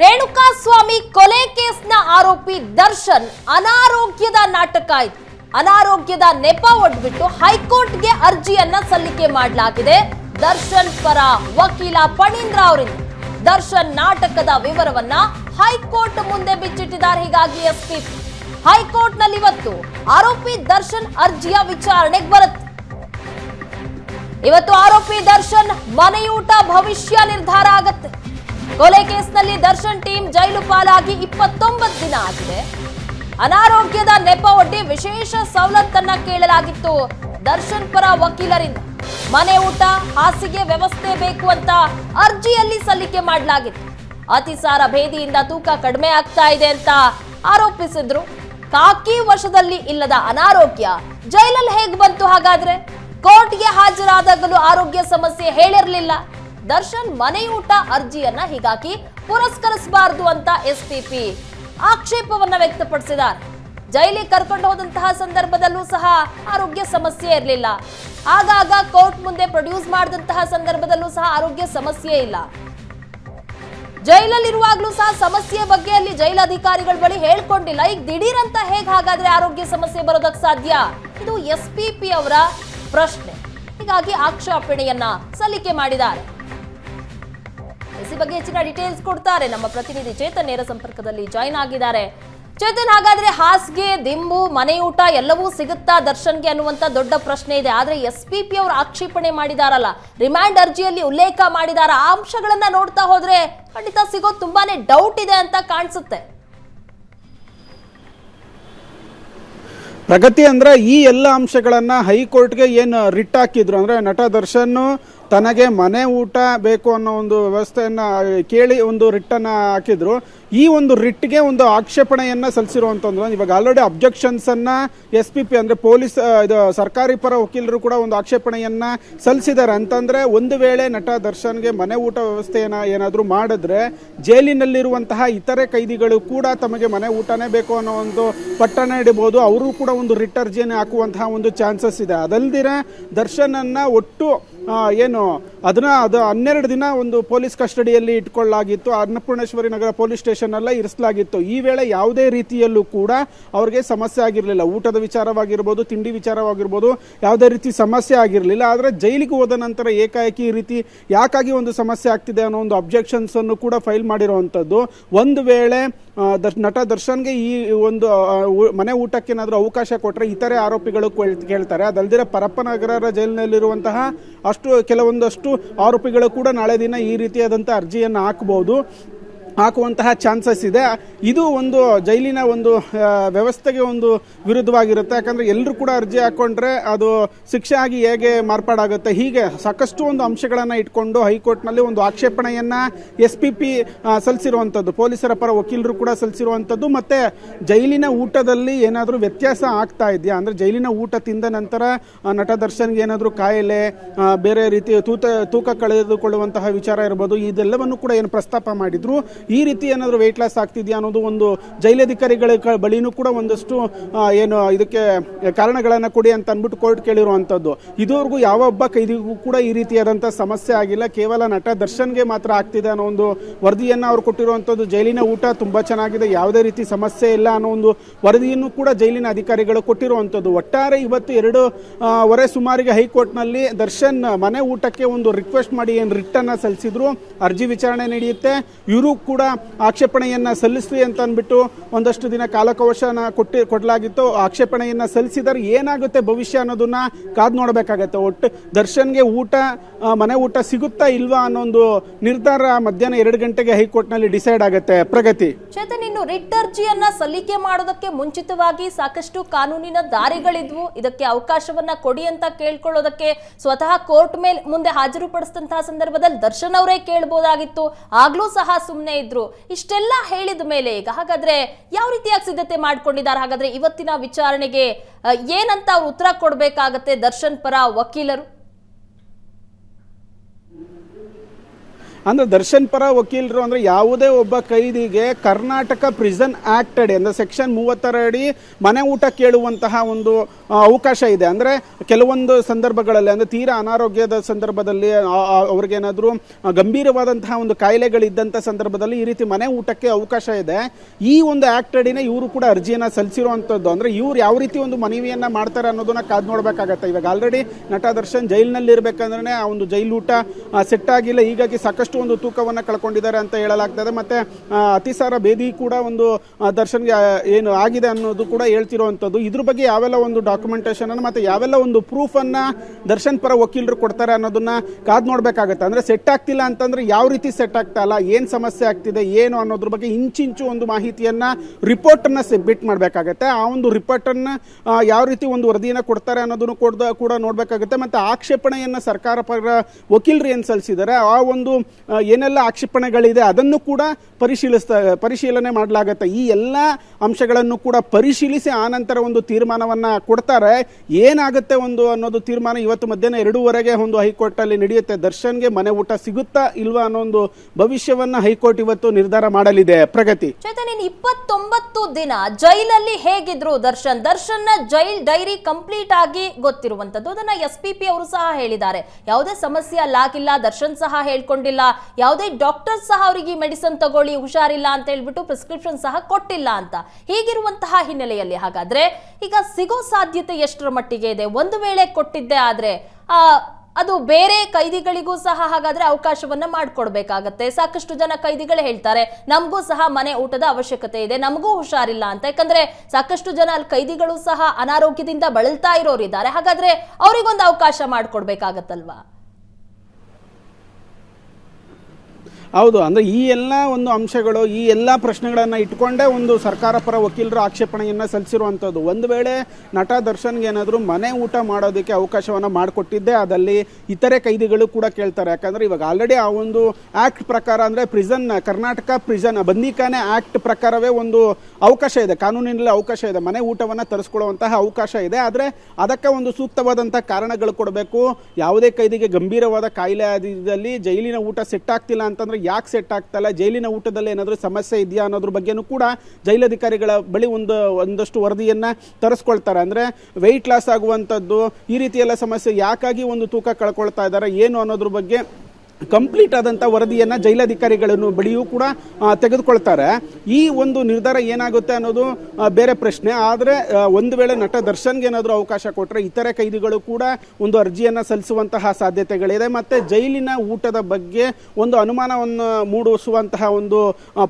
ರೇಣುಕಾಸ್ವಾಮಿ ಕೊಲೆ ಕೇಸ್ನ ಆರೋಪಿ ದರ್ಶನ್ ಅನಾರೋಗ್ಯದ ನಾಟಕ ಆಯ್ತು. ಅನಾರೋಗ್ಯದ ನೆಪ ಒಡ್ಬಿಟ್ಟು ಹೈಕೋರ್ಟ್ಗೆ ಅರ್ಜಿಯನ್ನ ಸಲ್ಲಿಕೆ ಮಾಡಲಾಗಿದೆ. ದರ್ಶನ್ ಪರ ವಕೀಲ ಪಣೀಂದ್ರ ಅವರಿಂದ. ದರ್ಶನ್ ನಾಟಕದ ವಿವರವನ್ನ ಹೈಕೋರ್ಟ್ ಮುಂದೆ ಬಿಚ್ಚಿಟ್ಟಿದ್ದಾರೆ ಹೀಗಾಗಿ ಎಸ್ಪಿ. ಹೈಕೋರ್ಟ್ನಲ್ಲಿ ಇವತ್ತು ಆರೋಪಿ ದರ್ಶನ್ ಅರ್ಜಿಯ ವಿಚಾರಣೆಗೆ ಬರುತ್ತೆ. ಇವತ್ತು ಆರೋಪಿ ದರ್ಶನ್ ಮನೆಯೂಟ ಭವಿಷ್ಯ ನಿರ್ಧಾರ ಆಗತ್ತೆ. ಕೊಲೆ ಕೇಸ್ನಲ್ಲಿ ದರ್ಶನ್ ಟೀಮ್ ಜೈಲು ಪಾಲಾಗಿ ಇಪ್ಪತ್ತೊಂಬತ್ತು ದಿನ ಆಗಿದೆ. ಅನಾರೋಗ್ಯದ ನೆಪ ಒಡ್ಡಿ ವಿಶೇಷ ಸವಲತ್ತನ್ನ ಕೇಳಲಾಗಿತ್ತು. ದರ್ಶನ್ ಪರ ವಕೀಲರಿಂದ ಮನೆ ಊಟ, ಹಾಸಿಗೆ ವ್ಯವಸ್ಥೆ ಬೇಕು ಅಂತ ಅರ್ಜಿಯಲ್ಲಿ ಸಲ್ಲಿಕೆ ಮಾಡಲಾಗಿತ್ತು. ಅತಿಸಾರ ಭೇದಿಯಿಂದ ತೂಕ ಕಡಿಮೆ ಆಗ್ತಾ ಇದೆ ಅಂತ ಆರೋಪಿಸಿದ್ರು. ಕಾಕಿ ವಶದಲ್ಲಿ ಇಲ್ಲದ ಅನಾರೋಗ್ಯ ಜೈಲಲ್ಲಿ ಹೇಗ್ ಬಂತು ಹಾಗಾದ್ರೆ? ಕೋರ್ಟ್ಗೆ ಹಾಜರಾದಾಗಲೂ ಆರೋಗ್ಯ ಸಮಸ್ಯೆ ಹೇಳಿರಲಿಲ್ಲ. ದರ್ಶನ್ ಮನೆಯೂಟ ಅರ್ಜಿಯನ್ನ ಹೀಗಾಗಿ ಪುರಸ್ಕರಿಸಬಾರದು ಅಂತ ಎಸ್ಪಿಪಿ ಆಕ್ಷೇಪವನ್ನ ವ್ಯಕ್ತಪಡಿಸಿದ್ದಾರೆ. ಜೈಲಿ ಕರ್ಕೊಂಡು ಹೋದಂತಹ ಸಂದರ್ಭದಲ್ಲೂ ಸಹ ಆರೋಗ್ಯ ಸಮಸ್ಯೆ ಇರಲಿಲ್ಲ. ಆಗಾಗ ಕೋರ್ಟ್ ಮುಂದೆ ಪ್ರೊಡ್ಯೂಸ್ ಮಾಡಿದಂತಹ ಸಂದರ್ಭದಲ್ಲೂ ಸಹ ಆರೋಗ್ಯ ಸಮಸ್ಯೆ ಇಲ್ಲ. ಜೈಲಲ್ಲಿರುವಾಗಲೂ ಸಹ ಸಮಸ್ಯೆ ಬಗ್ಗೆ ಅಲ್ಲಿ ಜೈಲ್ ಅಧಿಕಾರಿಗಳ ಬಳಿ ಹೇಳ್ಕೊಂಡಿಲ್ಲ. ಈಗ ದಿಢೀರ್ ಅಂತ ಹೇಗ್ ಹಾಗಾದ್ರೆ ಆರೋಗ್ಯ ಸಮಸ್ಯೆ ಬರೋದಕ್ ಸಾಧ್ಯ? ಇದು ಎಸ್ ಪಿ ಪಿ ಅವರ ಪ್ರಶ್ನೆ. ಹೀಗಾಗಿ ಆಕ್ಷೇಪಣೆಯನ್ನ ಸಲ್ಲಿಕೆ ಮಾಡಿದ್ದಾರೆ. ಬಗ್ಗೆ ಹೆಚ್ಚಿನ ಡೀಟೇಲ್ಸ್ ಕೊಡ್ತಾರೆ. ನಮ್ಮ ಪ್ರತಿನಿಧಿ ಚೇತನ್ ನೇರ ಸಂಪರ್ಕದಲ್ಲಿ ಜಾಯಿನ್ ಆಗಿದ್ದಾರೆ. ಚೇತನ್, ಹಾಗಾದ್ರೆ ಹಾಸಿಗೆ, ದಿಂಬು ಮನೆಯೂಟ ಎಲ್ಲವೂ ಸಿಗುತ್ತಾ ದರ್ಶನ್ಗೆ ಅನ್ನುವಂತ ದೊಡ್ಡ ಪ್ರಶ್ನೆ ಇದೆ. ಆದ್ರೆ ಎಸ್ ಪಿ ಪಿ ಅವರು ಆಕ್ಷೇಪಣೆ ಮಾಡಿದಾರಲ್ಲ ರಿಮ್ಯಾಂಡ್ ಅರ್ಜಿಯಲ್ಲಿ ಉಲ್ಲೇಖ ಮಾಡಿದಾರ, ಆ ಅಂಶಗಳನ್ನ ನೋಡ್ತಾ ಹೋದ್ರೆ ಖಂಡಿತ ಸಿಗೋ ತುಂಬಾನೇ ಡೌಟ್ ಇದೆ ಅಂತ ಕಾಣಿಸುತ್ತೆ. ಪ್ರಗತಿ ಅಂದ್ರೆ ಈ ಎಲ್ಲ ಅಂಶಗಳನ್ನ ಹೈಕೋರ್ಟ್ಗೆ ಏನು ರಿಟ್ ಹಾಕಿದ್ರು ಅಂದ್ರೆ ನಟ ದರ್ಶನ್ ತನಗೆ ಮನೆ ಊಟ ಬೇಕು ಅನ್ನೋ ಒಂದು ವ್ಯವಸ್ಥೆಯನ್ನು, ಕೇಳಿ ಒಂದು ರಿಟ್ಟನ್ನು ಹಾಕಿದ್ರು. ಈ ಒಂದು ರಿಟ್ಗೆ ಒಂದು ಆಕ್ಷೇಪಣೆಯನ್ನು ಸಲ್ಲಿಸಿರುವಂಥದ್ದು ಇವಾಗ ಆಲ್ರೆಡಿ ಅಬ್ಜೆಕ್ಷನ್ಸನ್ನು ಎಸ್ ಪಿ ಪಿ ಅಂದರೆ ಪೊಲೀಸ್ ಇದು ಸರ್ಕಾರಿ ಪರ ವಕೀಲರು ಕೂಡ ಒಂದು ಆಕ್ಷೇಪಣೆಯನ್ನು ಸಲ್ಲಿಸಿದ್ದಾರೆ. ಅಂತಂದರೆ ಒಂದು ವೇಳೆ ನಟ ದರ್ಶನ್ಗೆ ಮನೆ ಊಟ ವ್ಯವಸ್ಥೆಯನ್ನ ಏನಾದರೂ ಮಾಡಿದ್ರೆ ಜೈಲಿನಲ್ಲಿರುವಂತಹ ಇತರೆ ಕೈದಿಗಳು ಕೂಡ ತಮಗೆ ಮನೆ ಊಟನೇ ಬೇಕು ಅನ್ನೋ ಒಂದು ಪಟ್ಟಣ ಇಡಬಹುದು. ಅವರು ಕೂಡ ಒಂದು ರಿಟ್ ಅರ್ಜಿಯನ್ನು ಹಾಕುವಂತಹ ಒಂದು ಚಾನ್ಸಸ್ ಇದೆ. ಅದಲ್ದಿರ ದರ್ಶನನ್ನು ಒಟ್ಟು ಏನು, ಅದನ್ನ ಅದು ಹನ್ನೆರಡು ದಿನ ಒಂದು ಪೊಲೀಸ್ ಕಸ್ಟಡಿಯಲ್ಲಿ ಇಟ್ಕೊಳ್ಳಲಾಗಿತ್ತು. ಅನ್ನಪೂರ್ಣೇಶ್ವರಿ ನಗರ ಪೊಲೀಸ್ ಸ್ಟೇಷನ್ ಎಲ್ಲ ಇರಿಸಲಾಗಿತ್ತು. ಈ ವೇಳೆ ಯಾವುದೇ ರೀತಿಯಲ್ಲೂ ಕೂಡ ಅವ್ರಿಗೆ ಸಮಸ್ಯೆ ಆಗಿರಲಿಲ್ಲ. ಊಟದ ವಿಚಾರವಾಗಿರ್ಬೋದು, ತಿಂಡಿ ವಿಚಾರವಾಗಿರ್ಬೋದು, ಯಾವುದೇ ರೀತಿ ಸಮಸ್ಯೆ ಆಗಿರಲಿಲ್ಲ. ಆದರೆ ಜೈಲಿಗೆ ಹೋದ ನಂತರ ಏಕಾಏಕಿ ರೀತಿ ಯಾಕಾಗಿ ಒಂದು ಸಮಸ್ಯೆ ಆಗ್ತಿದೆ ಅನ್ನೋ ಒಂದು ಅಬ್ಜೆಕ್ಷನ್ಸನ್ನು ಕೂಡ ಫೈಲ್ ಮಾಡಿರುವಂಥದ್ದು ಒಂದು ವೇಳೆ ದರ್- ನಟ ದರ್ಶನ್ಗೆ ಈ ಒಂದು ಮನೆ ಊಟಕ್ಕೇನಾದರೂ ಅವಕಾಶ ಕೊಟ್ಟರೆ ಇತರೆ ಆರೋಪಿಗಳು ಕೇಳ್- ಕೇಳ್ತಾರೆ. ಅದಲ್ದಿರೋ ಪರಪ್ಪನಗರ ಜೈಲಿನಲ್ಲಿರುವಂತಹ ಅಷ್ಟು, ಕೆಲವೊಂದಷ್ಟು ಆರೋಪಿಗಳು ಕೂಡ ನಾಳೆ ದಿನ ಈ ರೀತಿಯಾದಂಥ ಅರ್ಜಿಯನ್ನು ಹಾಕಬಹುದು ಹಾಕುವಂತಹ ಚಾನ್ಸಸ್ ಇದೆ. ಇದು ಒಂದು ಜೈಲಿನ ಒಂದು ವ್ಯವಸ್ಥೆಗೆ ಒಂದು ವಿರುದ್ಧವಾಗಿರುತ್ತೆ. ಯಾಕಂದ್ರೆ ಎಲ್ಲರೂ ಕೂಡ ಅರ್ಜಿ ಹಾಕೊಂಡ್ರೆ ಅದು ಶಿಕ್ಷೆ ಆಗಿ ಹೇಗೆ ಮಾರ್ಪಾಡಾಗುತ್ತೆ. ಹೀಗೆ ಸಾಕಷ್ಟು ಒಂದು ಅಂಶಗಳನ್ನು ಇಟ್ಕೊಂಡು ಹೈಕೋರ್ಟ್ನಲ್ಲಿ ಒಂದು ಆಕ್ಷೇಪಣೆಯನ್ನು ಎಸ್ ಪಿ ಪಿ ಸಲ್ಲಿಸಿರುವಂಥದ್ದು, ಪೊಲೀಸರ ಪರ ವಕೀಲರು ಕೂಡ ಸಲ್ಲಿಸಿರುವಂಥದ್ದು. ಮತ್ತು ಜೈಲಿನ ಊಟದಲ್ಲಿ ಏನಾದರೂ ವ್ಯತ್ಯಾಸ ಆಗ್ತಾ ಇದೆಯಾ? ಅಂದರೆ ಜೈಲಿನ ಊಟ ತಿಂದ ನಂತರ ನಟ ದರ್ಶನ್ಗೆ ಏನಾದರೂ ಕಾಯಿಲೆ ಬೇರೆ ರೀತಿ ತೂತ, ತೂಕ ಕಳೆದುಕೊಳ್ಳುವಂತಹ ವಿಚಾರ ಇರ್ಬೋದು, ಇದೆಲ್ಲವನ್ನು ಕೂಡ ಏನು ಪ್ರಸ್ತಾಪ ಮಾಡಿದ್ರು. ಈ ರೀತಿ ಏನಾದರೂ ವೆಯ್ಟ್ ಲಾಸ್ ಆಗ್ತಿದೆಯಾ ಅನ್ನೋದು ಒಂದು ಜೈಲಧಿಕಾರಿಗಳ ಬಳಿನೂ ಕೂಡ ಒಂದಷ್ಟು ಏನು, ಇದಕ್ಕೆ ಕಾರಣಗಳನ್ನು ಕೊಡಿ ಅಂತ ಅಂದ್ಬಿಟ್ಟು ಕೋರ್ಟ್ ಕೇಳಿರುವಂಥದ್ದು ಇದುವರೆಗೂ ಯಾವ ಒಬ್ಬ ಕೈದಿಗೂ ಕೂಡ ಈ ರೀತಿಯಾದಂಥ ಸಮಸ್ಯೆ ಆಗಿಲ್ಲ. ಕೇವಲ ನಟ ದರ್ಶನ್ಗೆ ಮಾತ್ರ ಆಗ್ತಿದೆ ಅನ್ನೋ ಒಂದು ವರದಿಯನ್ನು ಅವ್ರು ಕೊಟ್ಟಿರುವಂಥದ್ದು ಜೈಲಿನ ಊಟ ತುಂಬ ಚೆನ್ನಾಗಿದೆ. ಯಾವುದೇ ರೀತಿ ಸಮಸ್ಯೆ ಇಲ್ಲ ಅನ್ನೋ ಒಂದು ವರದಿಯನ್ನು ಕೂಡ ಜೈಲಿನ ಅಧಿಕಾರಿಗಳು ಕೊಟ್ಟಿರುವಂಥದ್ದು ಒಟ್ಟಾರೆ ಇವತ್ತು ಎರಡು ವರೆ ಸುಮಾರಿಗೆ ಹೈಕೋರ್ಟ್ನಲ್ಲಿ ದರ್ಶನ್ ಮನೆ ಊಟಕ್ಕೆ ಒಂದು ರಿಕ್ವೆಸ್ಟ್ ಮಾಡಿ ಏನು ರಿಟ್ಟನ್ನು ಸಲ್ಲಿಸಿದ್ರು. ಅರ್ಜಿ ವಿಚಾರಣೆ ನಡೆಯುತ್ತೆ. ಇವರು ಕೂಡ ಆಕ್ಷೇಪಣೆಯನ್ನ ಸಲ್ಲಿಸ್ರಿ ಅಂತ ಅಂದ್ಬಿಟ್ಟು ಒಂದಷ್ಟು ದಿನ ಕಾಲಕವಶನ ಕೊಟ್ಟಿ ಕೊಡಲಾಗಿತ್ತು. ಆಕ್ಷೇಪಣೆಯನ್ನ ಸಲ್ಲಿಸಿದರೆ ಏನಾಗುತ್ತೆ ಭವಿಷ್ಯ ಅನ್ನೋದನ್ನ ಕಾದ್ ನೋಡಬೇಕಾಗತ್ತೆ. ಒಟ್ಟು ದರ್ಶನ್ಗೆ ಊಟ ಮನೆ ಊಟ ಸಿಗುತ್ತಾ ಇಲ್ವಾ ಅನ್ನೋ ಒಂದು ನಿರ್ಧಾರ ಮಧ್ಯಾಹ್ನ ಎರಡು ಗಂಟೆಗೆ ಹೈಕೋರ್ಟ್ನಲ್ಲಿ ಡಿಸೈಡ್ ಆಗುತ್ತೆ. ಪ್ರಗತಿ. ಚೇತನ್, ಇನ್ನು ರಿಟ್ ಅರ್ಜಿಯನ್ನ ಸಲ್ಲಿಕೆ ಮಾಡೋದಕ್ಕೆ ಮುಂಚಿತವಾಗಿ ಸಾಕಷ್ಟು ಕಾನೂನಿನ ದಾರಿಗಳಿದ್ವು. ಇದಕ್ಕೆ ಅವಕಾಶವನ್ನ ಕೊಡಿ ಅಂತ ಕೇಳ್ಕೊಳ್ಳೋದಕ್ಕೆ ಸ್ವತಃ ಕೋರ್ಟ್ ಮೇಲೆ ಮುಂದೆ ಹಾಜರುಪಡಿಸಿದಂತಹ ಸಂದರ್ಭದಲ್ಲಿ ದರ್ಶನ್ ಅವರೇ ಕೇಳ್ಬೋದಾಗಿತ್ತು. ಆಗ್ಲೂ ಸಹ ಸುಮ್ಮನೆ ಇದ್ರು. ಇಷ್ಟೆಲ್ಲ ಹೇಳಿದ ಮೇಲೆ ಈಗ ಹಾಗಾದ್ರೆ ಯಾವ ರೀತಿಯಾಗಿ ಸಿದ್ಧತೆ ಮಾಡ್ಕೊಂಡಿದ್ದಾರೆ? ಹಾಗಾದ್ರೆ ಇವತ್ತಿನ ವಿಚಾರಣೆಗೆ ಏನಂತ ಅವ್ರು ಉತ್ತರ ಕೊಡ್ಬೇಕಾಗತ್ತೆ ದರ್ಶನ್ ಪರ ವಕೀಲರು? ಅಂದ್ರೆ ದರ್ಶನ್ ಪರ ವಕೀಲರು ಅಂದ್ರೆ ಯಾವುದೇ ಒಬ್ಬ ಕೈದಿಗೆ ಕರ್ನಾಟಕ ಪ್ರಿಸನ್ ಆಕ್ಟ್ ಅಡಿ ಅಂದ್ರೆ ಸೆಕ್ಷನ್ ಮೂವತ್ತರ ಅಡಿ ಮನೆ ಊಟ ಕೇಳುವಂತಹ ಒಂದು ಅವಕಾಶ ಇದೆ. ಅಂದ್ರೆ ಕೆಲವೊಂದು ಸಂದರ್ಭಗಳಲ್ಲಿ ಅಂದ್ರೆ ತೀರಾ ಅನಾರೋಗ್ಯದ ಸಂದರ್ಭದಲ್ಲಿ ಅವ್ರಿಗೇನಾದರೂ ಗಂಭೀರವಾದಂತಹ ಒಂದು ಕಾಯಿಲೆಗಳಿದ್ದಂಥ ಸಂದರ್ಭದಲ್ಲಿ ಈ ರೀತಿ ಮನೆ ಊಟಕ್ಕೆ ಅವಕಾಶ ಇದೆ. ಈ ಒಂದು ಆಕ್ಟ್ ಅಡಿನೇ ಇವರು ಕೂಡ ಅರ್ಜಿಯನ್ನ ಸಲ್ಲಿಸಿರುವಂಥದ್ದು ಅಂದ್ರೆ ಇವ್ರು ಯಾವ ರೀತಿ ಒಂದು ಮನವಿಯನ್ನ ಮಾಡ್ತಾರೆ ಅನ್ನೋದನ್ನ ಕಾದ್ ನೋಡ್ಬೇಕಾಗತ್ತೆ. ಇವಾಗ ಆಲ್ರೆಡಿ ನಟ ದರ್ಶನ್ ಜೈಲಿನಲ್ಲಿ ಇರ್ಬೇಕಂದ್ರೆ ಆ ಒಂದು ಜೈಲು ಊಟ ಸೆಟ್ ಆಗಿಲ್ಲ. ಹೀಗಾಗಿ ಸಾಕಷ್ಟು ಒಂದು ತೂಕವನ್ನು ಕಳ್ಕೊಂಡಿದ್ದಾರೆ ಅಂತ ಹೇಳಲಾಗ್ತದೆ. ಮತ್ತೆ ಅತಿಸಾರ ಭೇದಿ ಕೂಡ ಒಂದು ದರ್ಶನ್ ದರ್ಶನ್ಗೆ ಏನು ಆಗಿದೆ ಅನ್ನೋದು ಕೂಡ ಹೇಳ್ತಿರುವಂಥದ್ದು. ಇದ್ರ ಬಗ್ಗೆ ಯಾವೆಲ್ಲ ಒಂದು ಡಾಕ್ಯುಮೆಂಟೇಶನ್ ಅನ್ನು ಮತ್ತೆ ಯಾವೆಲ್ಲ ಒಂದು ಪ್ರೂಫ್ ಅನ್ನ ದರ್ಶನ್ ಪರ ವಕೀಲರು ಕೊಡ್ತಾರೆ ಅನ್ನೋದನ್ನ ಕಾದ್ ನೋಡ್ಬೇಕಾಗತ್ತೆ. ಅಂದ್ರೆ ಸೆಟ್ ಆಗ್ತಿಲ್ಲ ಅಂತಂದ್ರೆ ಯಾವ ರೀತಿ ಸೆಟ್ ಆಗ್ತಾ ಇಲ್ಲ, ಏನ್ ಸಮಸ್ಯೆ ಆಗ್ತಿದೆ, ಏನು ಅನ್ನೋದ್ರ ಬಗ್ಗೆ ಇಂಚಿಂಚು ಒಂದು ಮಾಹಿತಿಯನ್ನ ರಿಪೋರ್ಟ್ ಅನ್ನ ಸಬ್ಮಿಟ್ ಮಾಡಬೇಕಾಗತ್ತೆ. ಆ ಒಂದು ರಿಪೋರ್ಟ್ ಅನ್ನ ಯಾವ ರೀತಿ ಒಂದು ವರದಿಯನ್ನ ಕೊಡ್ತಾರೆ ಅನ್ನೋದನ್ನು ಕೊಡ್ದ ಕೂಡ ನೋಡಬೇಕಾಗುತ್ತೆ. ಮತ್ತೆ ಆಕ್ಷೇಪಣೆಯನ್ನ ಸರ್ಕಾರ ಪರ ವಕೀಲರು ಏನ್ ಸಲ್ಲಿಸಿದ್ದಾರೆ, ಆ ಒಂದು ಏನೆಲ್ಲ ಆಕ್ಷೇಪಣೆಗಳಿದೆ ಅದನ್ನು ಕೂಡ ಪರಿಶೀಲಿಸ್ತಾ, ಪರಿಶೀಲನೆ ಮಾಡಲಾಗತ್ತೆ. ಈ ಎಲ್ಲ ಅಂಶಗಳನ್ನು ಕೂಡ ಪರಿಶೀಲಿಸಿ ಆನಂತರ ಒಂದು ತೀರ್ಮಾನವನ್ನು ಕೊಡ್ತಾರೆ. ಏನಾಗುತ್ತೆ ಒಂದು ಅನ್ನೋದು ತೀರ್ಮಾನ ಇವತ್ತು ಮಧ್ಯಾಹ್ನ ಎರಡೂವರೆಗೆ ಒಂದು ಹೈಕೋರ್ಟಲ್ಲಿ ನಡೆಯುತ್ತೆ. ದರ್ಶನ್ಗೆ ಮನೆ ಊಟ ಸಿಗುತ್ತಾ ಇಲ್ವಾ ಅನ್ನೋ ಒಂದು ಭವಿಷ್ಯವನ್ನು ಹೈಕೋರ್ಟ್ ಇವತ್ತು ನಿರ್ಧಾರ ಮಾಡಲಿದೆ. ಪ್ರಗತಿ. ಚೈತನ್ಯ ಇಪ್ಪತ್ತೊಂಬತ್ತು ದಿನ ಜೈಲಲ್ಲಿ ಹೇಗಿದ್ರು Darshan? Darshan jail diary complete ಆಗಿ ಗೊತ್ತಿರುವಂತದ್ದು ಅದನ್ನ ಎಸ್ ಪಿ ಪಿ ಅವರು ಸಹ ಹೇಳಿದ್ದಾರೆ. ಯಾವುದೇ ಸಮಸ್ಯೆ ಅಲ್ಲಾಗಿಲ್ಲ ದರ್ಶನ್ ಸಹ ಹೇಳ್ಕೊಂಡಿಲ್ಲ. ಯಾವುದೇ ಡಾಕ್ಟರ್ ಸಹ ಅವರಿಗೆ ಮೆಡಿಸಿನ್ ತಗೊಳ್ಳಿ, ಹುಷಾರಿಲ್ಲ ಅಂತ ಹೇಳ್ಬಿಟ್ಟು ಪ್ರಿಸ್ಕ್ರಿಪ್ಷನ್ ಸಹ ಕೊಟ್ಟಿಲ್ಲ ಅಂತ. ಹೀಗಿರುವಂತಹ ಹಿನ್ನೆಲೆಯಲ್ಲಿ ಹಾಗಾದ್ರೆ ಈಗ ಸಿಗೋ ಸಾಧ್ಯತೆ ಎಷ್ಟರ ಮಟ್ಟಿಗೆ ಇದೆ? ಒಂದು ವೇಳೆ ಕೊಟ್ಟಿದ್ದೆ ಆದ್ರೆ, ಆ, ಅದು ಬೇರೆ ಕೈದಿಗಳಿಗೂ ಸಹ ಹಾಗಾದ್ರೆ ಅವಕಾಶವನ್ನ ಮಾಡಿಕೊಡ್ಬೇಕಾಗತ್ತೆ. ಸಾಕಷ್ಟು ಜನ ಕೈದಿಗಳು ಹೇಳ್ತಾರೆ, ನಮಗೂ ಸಹ ಮನೆ ಊಟದ ಅವಶ್ಯಕತೆ ಇದೆ, ನಮಗೂ ಹುಷಾರಿಲ್ಲ ಅಂತ. ಯಾಕಂದ್ರೆ ಸಾಕಷ್ಟು ಜನ ಅಲ್ಲಿ ಕೈದಿಗಳು ಸಹ ಅನಾರೋಗ್ಯದಿಂದ ಬಳಲ್ತಾ ಇರೋರು ಇದ್ದಾರೆ ಹಾಗಾದ್ರೆ ಅವರಿಗೊಂದು ಅವಕಾಶ ಮಾಡ್ಕೊಡ್ಬೇಕಾಗತ್ತಲ್ವಾ? ಹೌದು, ಅಂದರೆ ಈ ಎಲ್ಲ ಒಂದು ಅಂಶಗಳು, ಈ ಎಲ್ಲ ಪ್ರಶ್ನೆಗಳನ್ನು ಇಟ್ಕೊಂಡೇ ಒಂದು ಸರ್ಕಾರ ಪರ ವಕೀಲರು ಆಕ್ಷೇಪಣೆಯನ್ನು ಸಲ್ಲಿಸಿರುವಂಥದ್ದು. ಒಂದು ವೇಳೆ ನಟ ದರ್ಶನ್ಗೆ ಏನಾದರೂ ಮನೆ ಊಟ ಮಾಡೋದಕ್ಕೆ ಅವಕಾಶವನ್ನು ಮಾಡಿಕೊಟ್ಟಿದ್ದೆ ಅದಲ್ಲಿ ಇತರೆ ಕೈದಿಗಳು ಕೂಡ ಕೇಳ್ತಾರೆ. ಯಾಕಂದರೆ ಇವಾಗ ಆಲ್ರೆಡಿ ಆ ಒಂದು ಆ್ಯಕ್ಟ್ ಪ್ರಕಾರ ಅಂದರೆ ಪ್ರಿಸನ್ ಕರ್ನಾಟಕ ಪ್ರಿಸನ್ ಬಂದಿಖಾನೆ ಆ್ಯಕ್ಟ್ ಪ್ರಕಾರವೇ ಒಂದು ಅವಕಾಶ ಇದೆ. ಕಾನೂನಿನಲ್ಲಿ ಅವಕಾಶ ಇದೆ. ಮನೆ ಊಟವನ್ನು ತರಿಸ್ಕೊಳ್ಳುವಂತಹ ಅವಕಾಶ ಇದೆ. ಆದರೆ ಅದಕ್ಕೆ ಒಂದು ಸೂಕ್ತವಾದಂಥ ಕಾರಣಗಳು ಕೊಡಬೇಕು. ಯಾವುದೇ ಕೈದಿಗೆ ಗಂಭೀರವಾದ ಕಾಯಿಲೆ ಆದಲ್ಲಿ ಜೈಲಿನ ಊಟ ಸೆಟ್ ಆಗ್ತಿಲ್ಲ ಅಂತಂದ್ರೆ ಯಾಕೆ ಸೆಟ್ ಆಗ್ತಲ್ಲ ಜೈಲಿನ ಊಟದಲ್ಲಿ ಏನಾದರೂ ಸಮಸ್ಯೆ ಇದೆಯಾ ಅನ್ನೋದ್ರ ಬಗ್ಗೆನೂ ಕೂಡ ಜೈಲಧಿಕಾರಿಗಳ ಬಳಿ ಒಂದು, ಒಂದಷ್ಟು ವರದಿಯನ್ನು ತರಿಸ್ಕೊಳ್ತಾರೆ. ಅಂದರೆ ವೆಯ್ಟ್ ಲಾಸ್ ಆಗುವಂಥದ್ದು, ಈ ರೀತಿಯೆಲ್ಲ ಸಮಸ್ಯೆ ಯಾಕಾಗಿ ಒಂದು ತೂಕ ಕಳ್ಕೊಳ್ತಾ ಇದ್ದಾರೆ, ಏನು ಅನ್ನೋದ್ರ ಬಗ್ಗೆ ಕಂಪ್ಲೀಟ್ ಆದಂಥ ವರದಿಯನ್ನ ಜೈಲಾಧಿಕಾರಿಗಳನ್ನು ಬಳಿಯೂ ಕೂಡ ತೆಗೆದುಕೊಳ್ತಾರೆ. ಈ ಒಂದು ನಿರ್ಧಾರ ಏನಾಗುತ್ತೆ ಅನ್ನೋದು ಬೇರೆ ಪ್ರಶ್ನೆ. ಆದರೆ ಒಂದು ವೇಳೆ ನಟ ದರ್ಶನ್ಗೆ ಏನಾದರೂ ಅವಕಾಶ ಕೊಟ್ಟರೆ ಇತರೆ ಕೈದಿಗಳು ಕೂಡ ಒಂದು ಅರ್ಜಿಯನ್ನ ಸಲ್ಲಿಸುವಂತಹ ಸಾಧ್ಯತೆಗಳಿದೆ. ಮತ್ತೆ ಜೈಲಿನ ಊಟದ ಬಗ್ಗೆ ಒಂದು ಅನುಮಾನವನ್ನು ಮೂಡಿಸುವಂತಹ ಒಂದು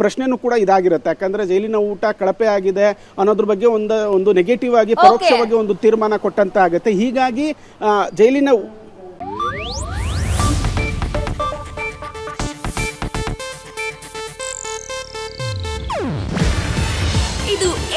ಪ್ರಶ್ನೆನೂ ಕೂಡ ಇದಾಗಿರುತ್ತೆ. ಯಾಕಂದ್ರೆ ಜೈಲಿನ ಊಟ ಕಳಪೆ ಆಗಿದೆ ಅನ್ನೋದ್ರ ಬಗ್ಗೆ ಒಂದು ಒಂದು ನೆಗೆಟಿವ್ ಆಗಿ ಪರೋಕ್ಷವಾಗಿ ಒಂದು ತೀರ್ಮಾನ ಕೊಟ್ಟಂತ ಆಗುತ್ತೆ ಹೀಗಾಗಿ ಜೈಲಿನ